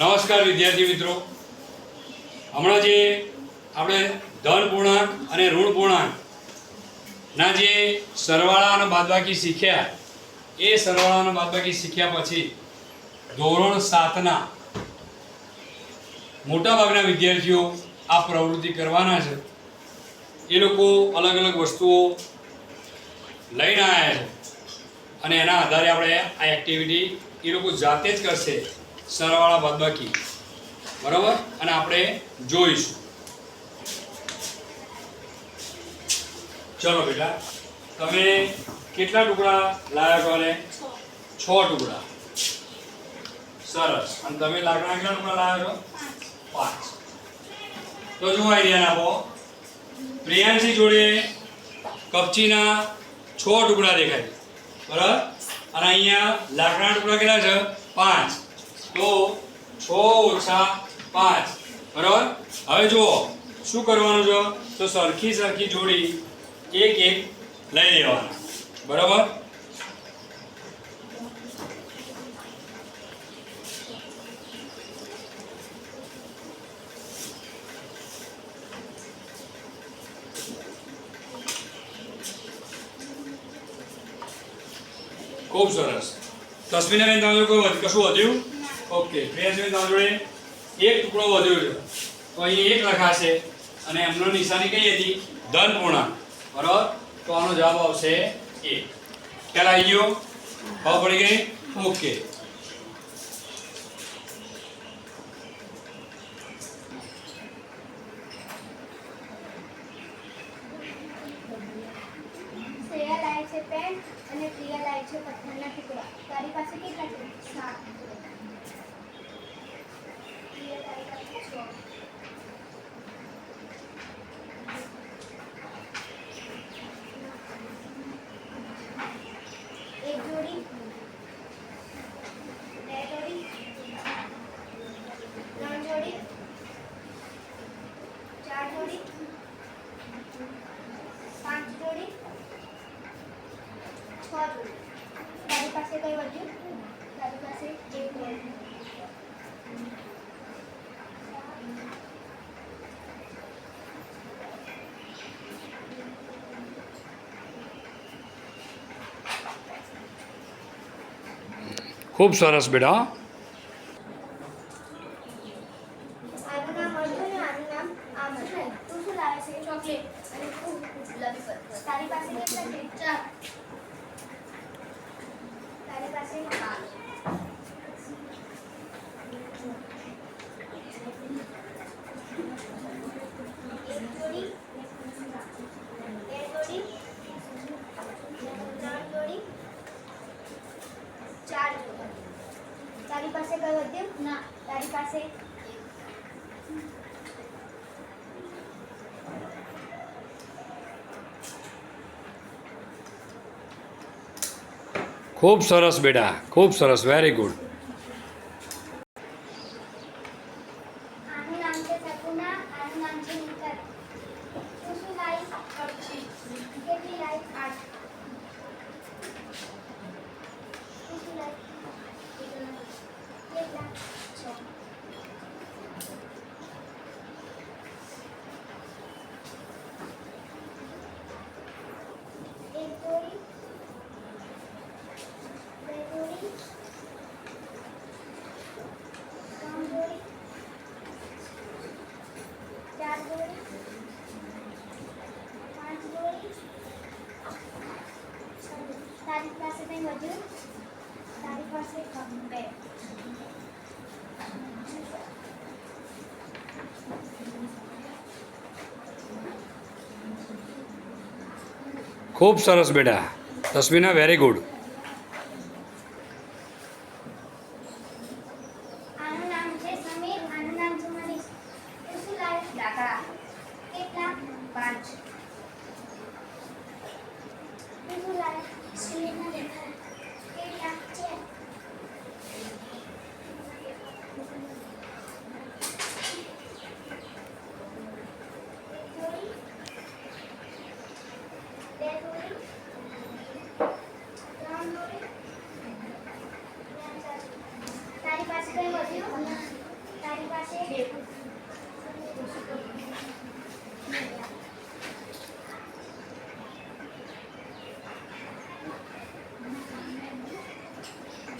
નમસ્કાર વિદ્યાર્થી મિત્રો. હમણાં જે આપણે ધન પૂર્ણાંક અને ઋણ પૂર્ણાંકના જે સરવાળા અને બાદબાકી શીખ્યા, એ સરવાળા અને બાદબાકી શીખ્યા પછી ધોરણ સાતના મોટાભાગના વિદ્યાર્થીઓ આ પ્રવૃત્તિ કરવાના છે. એ લોકો અલગ અલગ વસ્તુઓ લઈને આવ્યા છે. અને એના આધારે આપણે આ એક્ટિવિટી એ લોકો જાતે જ કરશે. સરવાળા બાદબાકી. બરાબર? અને આપણે જોઈશું. ચલો બેટા તમે કેટલા ટુકડા લાવ્યા છો અને છ. ટુકડા. સરસ. અને તમે લાકડા કેટલા ટુકડા લાવ્યા છો? પાંચ. તો શું આઈડિયા આપો પ્રિયાંશી જોડે કપચીના છ ટુકડા દેખાય છે. બરાબર? અને અહીંયા લાકડાના ટુકડા કેટલા છે? પાંચ. તો છ ઓછા પાંચ. બરાબર? હવે જુઓ, શું કરવાનું છે? તો સરખી સરખી જોડી એક એક લઈ લેવાના. બરાબર? ખૂબ સરસ. તસ્મીનાબેન તમારું કોઈ કશું વધ્યું ઓકે તમારા જોડે એક ટુકડો વધ્યો છે. તો અહીં એક લખાશે અને એમનો નિશાની કઈ હતી? ધન પૂર્ણાંક. બરાબર? તો આનો જવાબ આવશે એક ખ્યાલ આવી ગયો? ખબર પડી ગઈ? ઓકે. છે અને પ્રિયા લાય છે પથ્થરના ટુકડા. તારી પાસે કેટલા છે સાત. પ્રિયા તારી પાસે છ એક જોડી બે જોડી ત્રણ જોડી ચાર જોડી પાંચ જોડી છ જોડી તારી પાસે કઈ વધ્યું તારી પાસે એક વધ્યું ખૂબ સરસ બેટા આનું નામ અર્જુન અને આનું નામ આમર તું શું લાવે છે ચોકલેટ અને તું સરસ બેટા. તારી પાસે કેટલા છે ચાર તારી પાસે પાંચ એક જોડી બે જોડી ત્રણ જોડી ચાર જોડી તારી પાસે કયો વધ્યું ના તારી પાસે ખૂબ સરસ બેટા ખૂબ સરસ વેરી ગુડ આનું નામ છે સકુના આનું નામ છે નિકર તું શું લાઈ કપચી કેટલી લાઈ આઠ તું શું લાઈ કેટલા છ એક જોડી બે જોડી ત્રણ જોડી ચાર જોડી પાંચ જોડી છ જોડી. તારી પાસે કંઈ વધ્યું? તારી પાસે બે. ખૂબ સરસ બેટા. તસ્મીના વેરી ગુડ આનું નામ છે સમીર આનું નામ છે મનીષ તું શું લાવે લાકડા કેટલા પાંચ તું શું લાવે સમીરના દેખાય કેટલા ચાર એક જોડી બે જોડી ત્રણ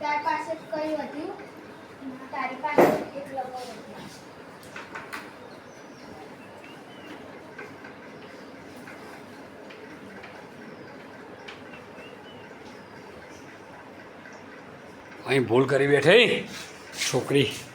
તાર પાસે કઈ વધ્યું તારી પાસે એક લગો અહીં ભૂલ કરી બેઠે? છોકરી.